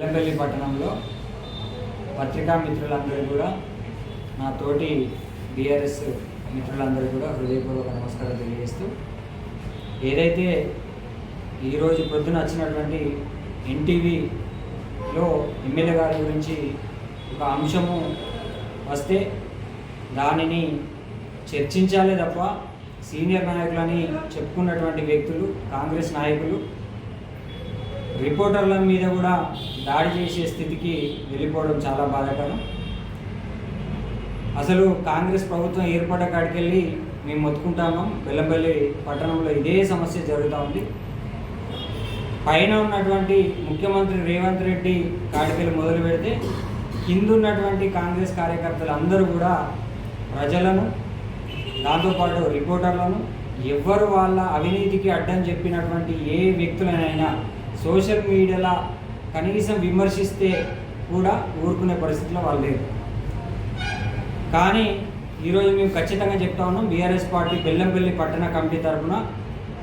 బెల్లంపల్లి పట్టణంలో పత్రికా మిత్రులందరూ కూడా నా తోటి బీఆర్ఎస్ మిత్రులందరూ కూడా హృదయపూర్వక నమస్కారం తెలియజేస్తూ ఏదైతే ఈరోజు పొద్దున వచ్చినటువంటి ఎన్టీవీలో ఎమ్మెల్యే గారి గురించి ఒక అంశము వస్తే దానిని చర్చించాలే తప్ప సీనియర్ నాయకులని చెప్పుకున్నటువంటి వ్యక్తులు కాంగ్రెస్ నాయకులు రిపోర్టర్ల మీద కూడా దాడి చేసే స్థితికి వెళ్ళిపోవడం చాలా బాధాకరం. అసలు కాంగ్రెస్ ప్రభుత్వం ఏర్పడ్డ కాడికెళ్ళి మేము మొత్తుకుంటాము? బెల్లంపల్లి పట్టణంలో ఇదే సమస్య జరుగుతూ ఉంది. పైన ఉన్నటువంటి ముఖ్యమంత్రి రేవంత్ రెడ్డి కాడికెళ్ళి మొదలు పెడితే కింద ఉన్నటువంటి కాంగ్రెస్ కార్యకర్తలు అందరూ కూడా ప్రజలను దాంతోపాటు రిపోర్టర్లను ఎవ్వరు వాళ్ళ అవినీతికి అడ్డం చెప్పినటువంటి ఏ వ్యక్తులనైనా సోషల్ మీడియాలో కనీసం విమర్శిస్తే కూడా ఊరుకునే పరిస్థితిలో వాళ్ళు లేరు. కానీ ఈరోజు మేము ఖచ్చితంగా చెప్తా ఉన్నాం బీఆర్ఎస్ పార్టీ బెల్లంపల్లి పట్టణ కమిటీ తరఫున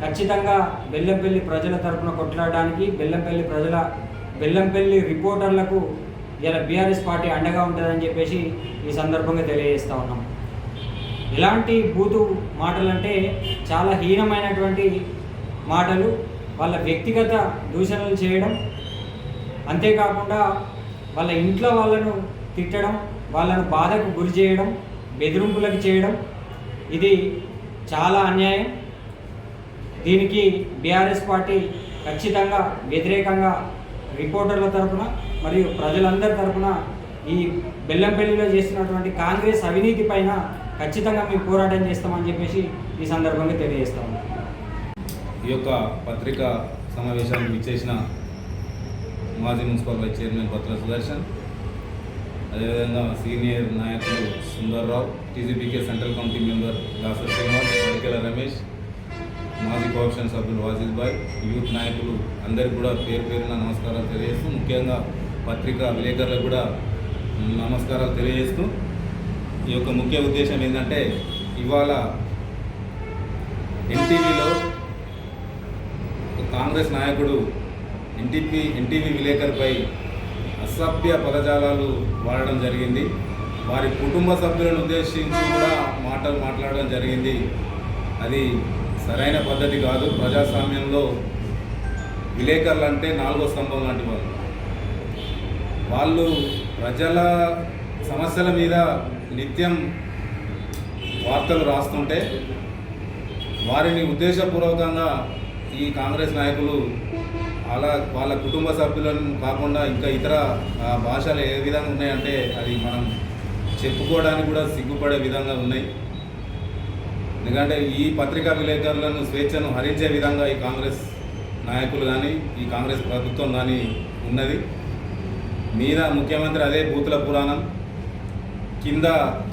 ఖచ్చితంగా బెల్లంపల్లి ప్రజల తరఫున కొట్లాడడానికి బెల్లంపల్లి ప్రజల బెల్లంపల్లి రిపోర్టర్లకు ఇలా బీఆర్ఎస్ పార్టీ అండగా ఉంటుందని చెప్పేసి ఈ సందర్భంగా తెలియజేస్తూ ఉన్నాం. ఎలాంటి బూతు మాటలంటే చాలా హీనమైనటువంటి మాటలు వాళ్ళ వ్యక్తిగత దూషణలు చేయడం అంతేకాకుండా వాళ్ళ ఇంట్లో వాళ్ళను తిట్టడం వాళ్ళను బాధకు గురి చేయడం బెదిరింపులకు చేయడం ఇది చాలా అన్యాయం. దీనికి బీఆర్ఎస్ పార్టీ ఖచ్చితంగా వ్యతిరేకంగా రిపోర్టర్ల తరఫున మరియు ప్రజలందరి తరఫున ఈ బెల్లంపల్లిలో చేస్తున్నటువంటి కాంగ్రెస్ అవినీతి పైన ఖచ్చితంగా మేము పోరాటం చేస్తామని చెప్పేసి ఈ సందర్భంగా తెలియజేస్తాము ఈ యొక్క పత్రికా సమావేశానికి విచ్చేసిన మాజీ మున్సిపల్ వైస్ చైర్మన్ పత్ర సుదర్శన్ అదేవిధంగా సీనియర్ నాయకులు Sundarrao TGPK central committee member Dasar Srinivas Padikela Ramesh మాజీ కోఆప్షన్ సభ్యులు వాజిద్ భాయ్ యూత్ నాయకులు అందరికీ కూడా పేరు పేరున నమస్కారాలు తెలియజేస్తూ ముఖ్యంగా పత్రికా విలేకరులకు కూడా నమస్కారాలు తెలియజేస్తూ ఈ యొక్క ముఖ్య ఉద్దేశం ఏంటంటే ఇవాళ ఎన్టీవీలో కాంగ్రెస్ నాయకుడు ఎన్టీపీ ఎన్టీవీ విలేకరుపై అసభ్య పదజాలాలు వాడడం జరిగింది. వారి కుటుంబ సభ్యులను ఉద్దేశించి కూడా మాటలు మాట్లాడడం జరిగింది. అది సరైన పద్ధతి కాదు. ప్రజాస్వామ్యంలో విలేకరులు అంటే నాలుగో స్తంభం లాంటి వాళ్ళు. వాళ్ళు ప్రజల సమస్యల మీద నిత్యం వార్తలు రాస్తుంటే వారిని ఉద్దేశపూర్వకంగా ఈ కాంగ్రెస్ నాయకులు అలా వాళ్ళ కుటుంబ సభ్యులను కాకుండా ఇంకా ఇతర భాషలు ఏ విధంగా ఉన్నాయంటే అది మనం చెప్పుకోవడానికి కూడా సిగ్గుపడే విధంగా ఉన్నాయి. ఎందుకంటే ఈ పత్రికా విలేకరులను స్వేచ్ఛను హరించే విధంగా ఈ కాంగ్రెస్ నాయకులు కానీ ఈ కాంగ్రెస్ ప్రభుత్వం కానీ ఉన్నది. మీద ముఖ్యమంత్రి అదే బూతుల పురాణం. కింద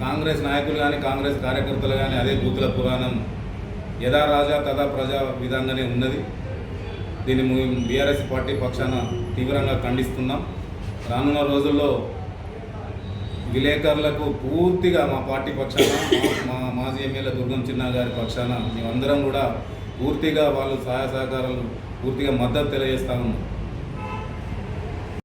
కాంగ్రెస్ నాయకులు కానీ కాంగ్రెస్ కార్యకర్తలు కానీ అదే బూతుల పురాణం. యథా రాజా తదా ప్రజా విధంగానే ఉన్నది. దీన్ని బీఆర్ఎస్ పార్టీ పక్షాన తీవ్రంగా ఖండిస్తున్నాం. రానున్న రోజుల్లో విలేకరులకు పూర్తిగా మా పార్టీ పక్షాన మా మాజీ ఎమ్మెల్యే దుర్గం చిన్న గారి పక్షాన మేమందరం కూడా పూర్తిగా వాళ్ళు సహాయ సహకారాలు పూర్తిగా మద్దతు తెలియజేస్తా ఉన్నాం.